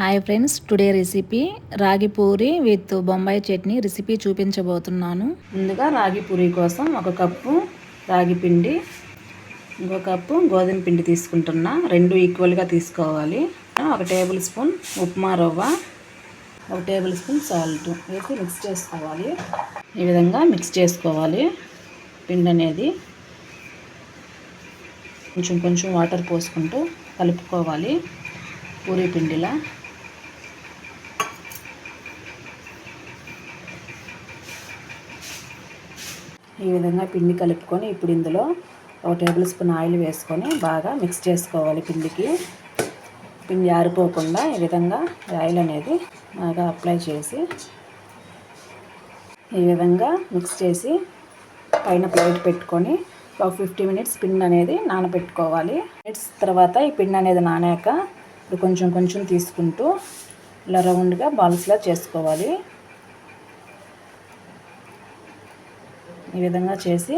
Hi friends today recipe ragi puri with Bombay chutney recipe చూపించబోతున్నాను. ముందుగా రాగి పూరి కోసం ఒక కప్పు రాగి పిండి ఇంకో కప్పు గోధుమ పిండి తీసుకుంటున్నా. రెండు ఈక్వల్గా తీసుకోవాలి. ఒక టేబుల్ స్పూన్ ఉప్మా రవ్వ ఒక టేబుల్ స్పూన్ సాల్ట్ వేసి మిక్స్ చేసుకోవాలి. ఈ విధంగా మిక్స్ చేసుకోవాలి. పిండి అనేది కొంచెం కొంచెం వాటర్ పోసుకుంటూ కలుపుకోవాలి. పూరి పిండిలా. ఈ విధంగా పిండి కలుపుకొని ఇప్పుడు ఇందులో ఒక టేబుల్ స్పూన్ ఆయిల్ వేసుకొని బాగా మిక్స్ చేసుకోవాలి పిండికి. పిండి ఆరిపోకుండా ఈ విధంగా ఆయిల్ అనేది బాగా అప్లై చేసి ఈ విధంగా మిక్స్ చేసి పైన ప్లేట్ పెట్టుకొని ఒక ఫిఫ్టీ మినిట్స్ పిండి అనేది నానబెట్టుకోవాలి. మినిట్స్ తర్వాత ఈ పిండి అనేది నానాక ఇప్పుడు కొంచెం కొంచెం తీసుకుంటూ ఇలా రౌండ్గా బాల్స్లా చేసుకోవాలి. ఈ విధంగా చేసి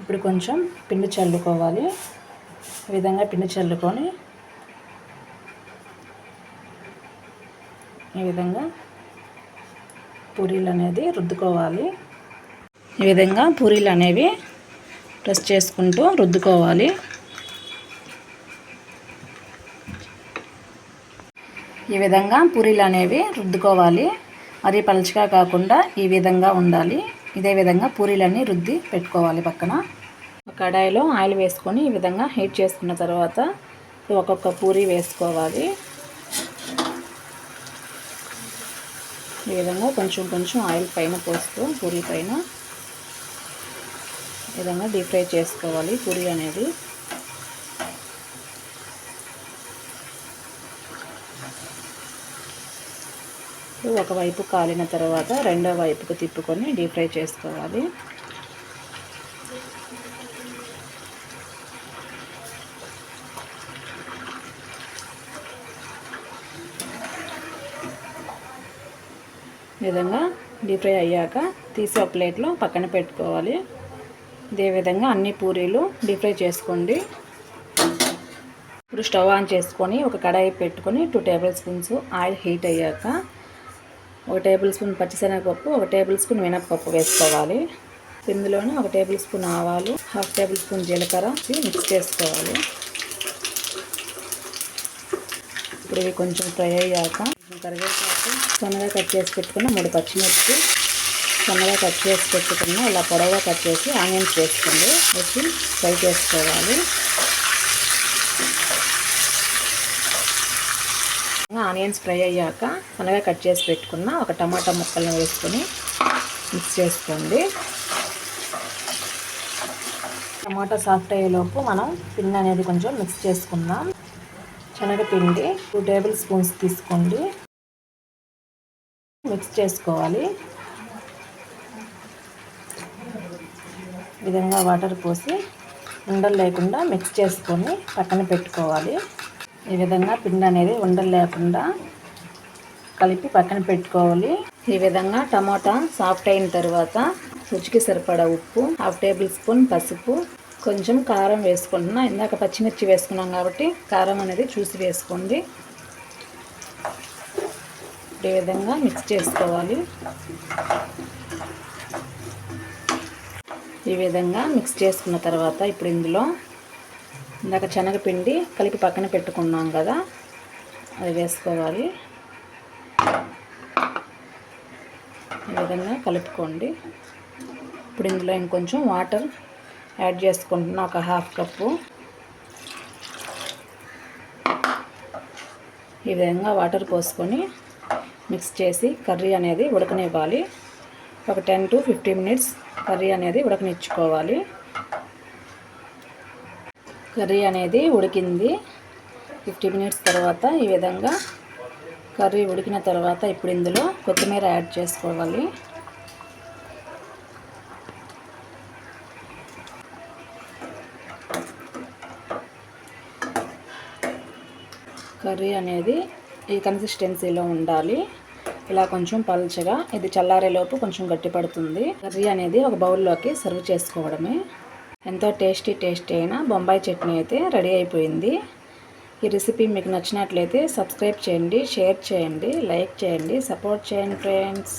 ఇప్పుడు కొంచెం పిండి చల్లుకోవాలి. ఈ విధంగా పిండి చల్లుకొని ఈ విధంగా పూరీలు అనేది రుద్దుకోవాలి. ఈ విధంగా పూరీలు అనేవి ప్రెస్ చేసుకుంటూ రుద్దుకోవాలి. ఈ విధంగా పూరీలు అనేవి రుద్దుకోవాలి. మరీ పలుచగా కాకుండా ఈ విధంగా ఉండాలి. ఇదే విధంగా పూరీలన్నీ రుద్ది పెట్టుకోవాలి పక్కన. కడాయిలో ఆయిల్ వేసుకొని ఈ విధంగా హీట్ చేసుకున్న తర్వాత ఒక్కొక్క పూరి వేసుకోవాలి. ఈ విధంగా కొంచెం కొంచెం ఆయిల్ పైన పోస్తూ పూరి పైన ఈ విధంగా డీప్ ఫ్రై చేసుకోవాలి పూరీ అనేది. ఒకవైపు కాలిన తర్వాత రెండో వైపుకు తిప్పుకొని డీప్ ఫ్రై చేసుకోవాలి. విధంగా డీప్ ఫ్రై అయ్యాక తీసి ఒక ప్లేట్లో పక్కన పెట్టుకోవాలి. ఇదే విధంగా అన్ని పూరీలు డీప్ ఫ్రై చేసుకోండి. ఇప్పుడు స్టవ్ ఆన్ చేసుకొని ఒక కడాయి పెట్టుకొని two tablespoons oil heat అయ్యాక ఒక టేబుల్ స్పూన్ పచ్చిశనగపప్పు ఒక టేబుల్ స్పూన్ మినప్పప్పు వేసుకోవాలి. ఇందులోనే ఒక టేబుల్ స్పూన్ ఆవాలు హాఫ్ టేబుల్ స్పూన్ జీలకర్ర మిక్స్ చేసుకోవాలి. ఇప్పుడు ఇవి కొంచెం ఫ్రై అయ్యాక కరివేపాకు సన్నగా కట్ చేసి పెట్టుకున్న మూడు పచ్చిమిర్చి సన్నగా కట్ చేసి పెట్టుకున్న ఇలా పొడవుగా కట్ చేసి ఆనియన్స్ వేసుకోండి. వచ్చి ఫ్రై చేసుకోవాలి. ఆనియన్స్ ఫ్రై అయ్యాక సన్నగా కట్ చేసి పెట్టుకున్న ఒక టమాటా ముక్కలను వేసుకొని మిక్స్ చేసుకోండి. టమాటా సాఫ్ట్ అయ్యేలోపు మనం పిండి అనేది కొంచెం మిక్స్ చేసుకుందాం. శనగపిండి టూ టేబుల్ స్పూన్స్ తీసుకోండి. మిక్స్ చేసుకోవాలి. విధంగా వాటర్ పోసి ఉండలు లేకుండా మిక్స్ చేసుకొని పక్కన పెట్టుకోవాలి. ఈ విధంగా పిండి అనేది ఉండలు లేకుండా కలిపి పక్కన పెట్టుకోవాలి. ఈ విధంగా టమాటా సాఫ్ట్ అయిన తర్వాత రుచికి సరిపడా ఉప్పు హాఫ్ టేబుల్ స్పూన్ పసుపు కొంచెం కారం వేసుకుంటున్నా. ఇందాక పచ్చిమిర్చి వేసుకున్నాం కాబట్టి కారం అనేది చూసి వేసుకోండి. ఈ విధంగా మిక్స్ చేసుకోవాలి. ఈ విధంగా మిక్స్ చేసుకున్న తర్వాత ఇప్పుడు ఇందులో ఇందాక శనగపిండి కలిపి పక్కన పెట్టుకున్నాం కదా అది వేసుకోవాలి. ఈ విధంగా కలుపుకోండి. ఇప్పుడు ఇందులో ఇంకొంచెం వాటర్ యాడ్ చేసుకుంటున్నా ఒక హాఫ్ కప్పు. ఈ విధంగా వాటర్ పోసుకొని మిక్స్ చేసి కర్రీ అనేది ఉడకనివ్వాలి. ఒక ten to fifteen minutes curry అనేది ఉడకనిచ్చుకోవాలి. కర్రీ అనేది ఉడికింది. ఫిఫ్టీ మినిట్స్ తర్వాత ఈ విధంగా కర్రీ ఉడికిన తర్వాత ఇప్పుడు ఇందులో కొత్తిమీర యాడ్ చేసుకోవాలి. కర్రీ అనేది ఈ కన్సిస్టెన్సీలో ఉండాలి. ఇలా కొంచెం పల్చగా ఇది చల్లారేలోపు కొంచెం గట్టిపడుతుంది. కర్రీ అనేది ఒక బౌల్లోకి సర్వ్ చేసుకోవడమే. ఎంతో టేస్టీ టేస్టీ అయిన బొంబాయి చట్నీ అయితే రెడీ అయిపోయింది. ఈ రెసిపీ మీకు నచ్చినట్లయితే సబ్స్క్రైబ్ చేయండి షేర్ చేయండి లైక్ చేయండి సపోర్ట్ చేయండి ఫ్రెండ్స్.